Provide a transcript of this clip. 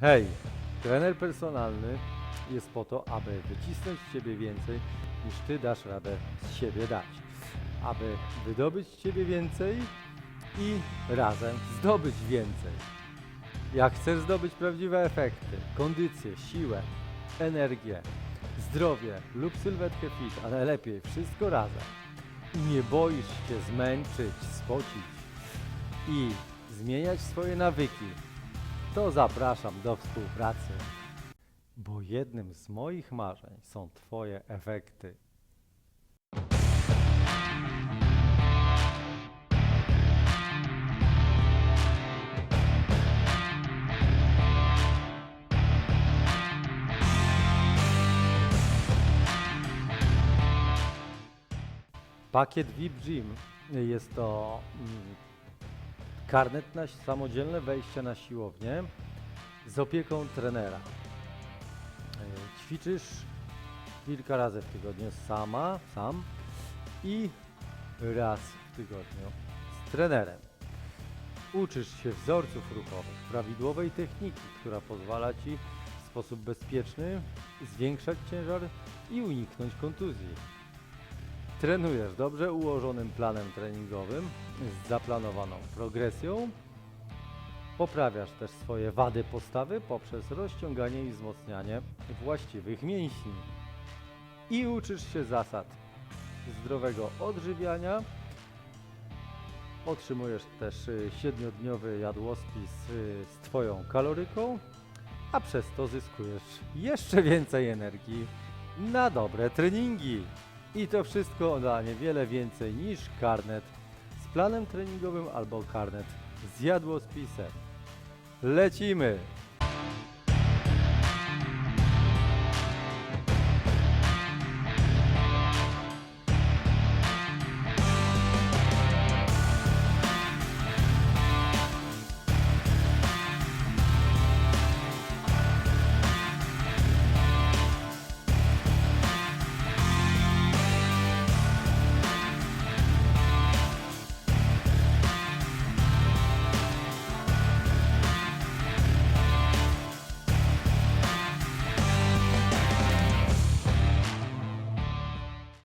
Hej, trener personalny jest po to, aby wycisnąć z ciebie więcej, niż ty dasz radę z siebie dać. Aby wydobyć z ciebie więcej i razem zdobyć więcej. Jak chcesz zdobyć prawdziwe efekty, kondycję, siłę, energię, zdrowie lub sylwetkę fit, a najlepiej wszystko razem i nie boisz się zmęczyć, spocić i zmieniać swoje nawyki, to zapraszam do współpracy, bo jednym z moich marzeń są Twoje efekty. Pakiet VIP Gym jest to mm, karnet na samodzielne wejście na siłownię z opieką trenera. E, Ćwiczysz kilka razy w tygodniu sama, sam i raz w tygodniu z trenerem. Uczysz się wzorców ruchowych, prawidłowej techniki, która pozwala Ci w sposób bezpieczny zwiększać ciężar i uniknąć kontuzji. Trenujesz dobrze ułożonym planem treningowym z zaplanowaną progresją. Poprawiasz też swoje wady postawy poprzez rozciąganie i wzmocnianie właściwych mięśni. I uczysz się zasad zdrowego odżywiania. Otrzymujesz też y, siedmiodniowy jadłospis y, z Twoją kaloryką, a przez to zyskujesz jeszcze więcej energii na dobre treningi. I to wszystko da niewiele więcej niż karnet z planem treningowym albo karnet z jadłospisem. Lecimy!